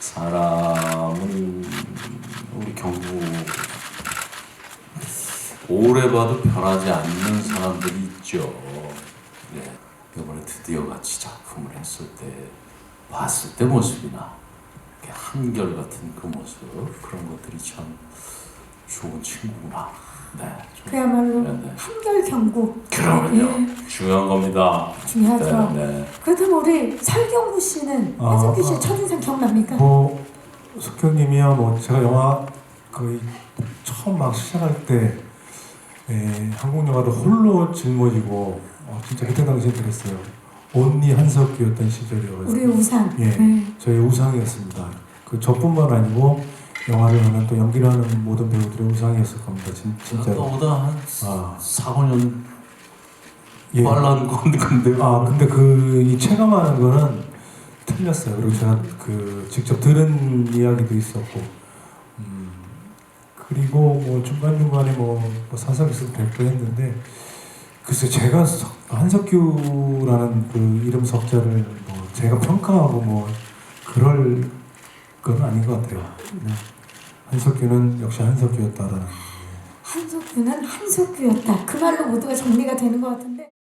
사람은 우리 경북 오래 봐도 변하지 않는 사람들이 있죠. 네. 이번에 드디어 같이 작품을 했을 때 봤을 때 모습이나 이렇게 한결 같은 그 모습 그런 것들이 참 좋은 친구구나. 네. 좀- 그야말로 네, 네. 한결 경고 그러면요 중요한 겁니다. 중요하죠. 네, 네. 그렇다면 우리 설경구 씨는 아, 한석규 씨 아. 첫인상 기억납니까? 뭐 숙경님이야 뭐 제가 영화 거의 처음 막 시작할 때 에, 한국 영화를 홀로 짊어지고 어, 진짜 그때 당시에 그랬어요. 온리 한석규였던 시절이어가지고 우리 우상. 예. 네. 저의 우상이었습니다. 그 저뿐만 아니고 영화를 하는 또 연기를 하는 모든 배우들의 우상이었을 겁니다. 진, 진짜로. 너보다 한 아, 4, 5년 예. 빨란 건 근데 아 근데 그 이 체감하는 거는 틀렸어요. 그리고 제가 그 직접 들은 이야기도 있었고, 음, 그리고 뭐 중간 중간에 뭐, 뭐 사석에서 뵙고 했는데 글쎄 제가 석- 한석규라는 그 이름 석자를 뭐 제가 평가하고 뭐 그럴 건 아닌 것 같아요. 네. 한석규는 역시 한석규였다라는. 한석규는 한석규였다. 그 말로 모두가 정리가 되는 것 같은데.